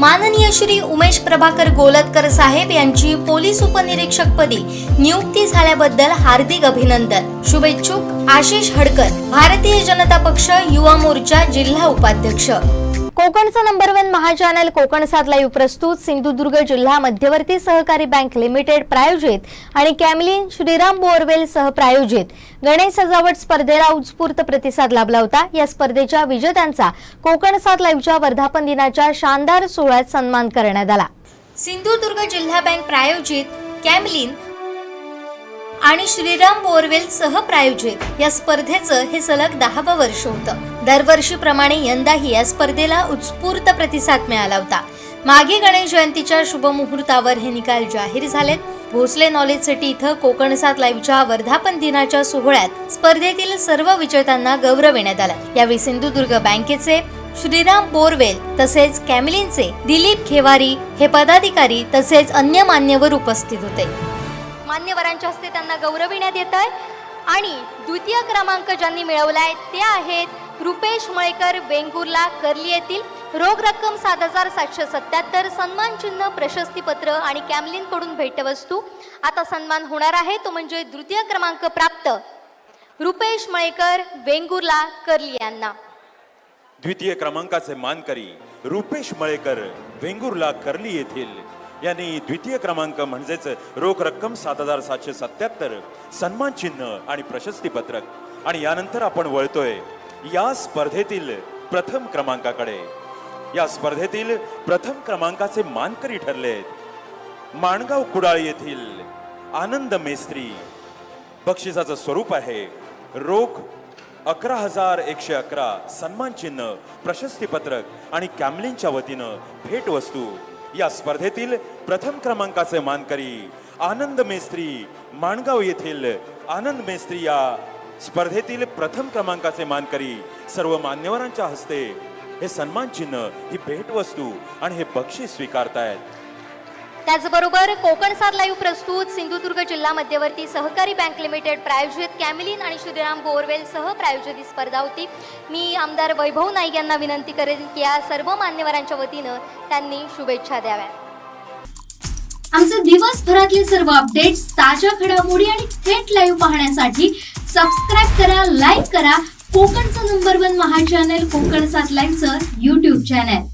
माननीय श्री उमेश प्रभाकर गोलतकर साहेब यांची पोलीस उपनिरीक्षकपदी नियुक्ती झाल्याबद्दल हार्दिक अभिनंदन. शुभेच्छुक आशिष हडकर भारतीय जनता पक्ष युवा मोर्चा जिल्हा उपाध्यक्ष. कोकणचं नंबर वन महाचॅनल कोकण सात लाईव्ह प्रस्तुत सिंधुदुर्ग जिल्हा मध्यवर्ती सहकारी बँक लिमिटेड प्रायोजित आणि कॅमलिन श्रीराम बोरवेल सह प्रायोजित. गणेश सजावट स्पर्धेला उत्स्फूर्त प्रतिसाद लाभला होता. या स्पर्धेच्या विजेत्यांचा कोकण सात लाईव्हच्या वर्धापन दिनाच्या शानदार सोहळ्यात सन्मान करण्यात आला. सिंधुदुर्ग जिल्हा बँक प्रायोजित कॅमलिन आणि श्रीराम बोरवेल सह प्रायोजित. या स्पर्धेचं हे सलग दहावं वर्ष होतं. दरवर्षीप्रमाणे यंदाही या स्पर्धेला उत्स्फूर्त प्रतिसाद मिळाला होता. मागे गणेश जयंतीच्या शुभमुहूर्तावर हे निकाल जाहीर झालेत. भोसले नॉलेज सिटी इथं कोकण सात लाईव्हच्या वर्धापन दिनाच्या सोहळ्यात स्पर्धेतील सर्व विजेत्यांना गौरविण्यात आला. यावेळी सिंधुदुर्ग बँकेचे श्रीराम बोरवेल तसेच कॅमिलिनचे दिलीप खेवारी हे पदाधिकारी तसेच अन्य मान्यवर उपस्थित होते. मान्यवरांच्या हस्ते त्यांना गौरविण्यात येत आहे. आणि द्वितीय क्रमांक ज्यांनी मिळवलाय ते आहेत रुपेश मळेकर वेंगुर्ला कर्ली येथील रोख रक्कम सात हजार सातशे सत्याहत्तर सन्मान चिन्ह प्रशस्तीपत्र आणि कॅमलिनकडून भेटवस्तू. आता सन्मान होणार आहे तो म्हणजे द्वितीय क्रमांक प्राप्त रुपेश मळेकर वेंगुर्ला कर्ली यांना. द्वितीय क्रमांकाचे मानकरी रुपेश मळेकर वेंगुर्ला कर्ली येथील यांनी द्वितीय क्रमांक म्हणजेच रोख रक्कम सात हजार सातशे सत्याहत्तर सन्मान चिन्ह आणि प्रशस्तीपत्रक आणि यानंतर आपण वळतोय या स्पर्धेतील प्रथम क्रमांकाकडे. या स्पर्धेतील प्रथम क्रमांकाचे मानकरी ठरलेत माणगाव कुडाळ येथील आनंद मेस्त्री. बक्षिसाचं स्वरूप आहे रोख अकरा हजार एकशे अकरा सन्मान चिन्ह प्रशस्तीपत्रक आणि कॅमलिनच्या वतीनं भेटवस्तू. या स्पर्धेतील प्रथम क्रमांकाचे मानकरी आनंद मेस्त्री माणगाव येथील आनंद मेस्त्री या स्पर्धेतील प्रथम क्रमांकाचे मानकरी सर्व मान्यवरांच्या हस्ते हे सन्मान चिन्ह ही भेटवस्तू आणि हे बक्षीस स्वीकारतायत. त्याचबरोबर कोकण सात लाईव्ह प्रस्तुत सिंधुदुर्ग जिल्हा मध्यवर्ती सहकारी बँक लिमिटेड प्रायोजित कॅमिलीन आणि श्रीराम बोरवेल सह प्रायोजित ही स्पर्धा होती. मी आमदार वैभव नाईक यांना विनंती करेन की या सर्व मान्यवरांच्या वतीनं त्यांनी शुभेच्छा द्याव्या. आमचे दिवसभरातले सर्व अपडेट्स ताज्या घडामोडी आणि थेट लाईव्ह पाहण्यासाठी सबस्क्राईब करा लाईक करा. कोकणचं नंबर वन महा चॅनल कोकण सात लाईव्हचं युट्यूब चॅनल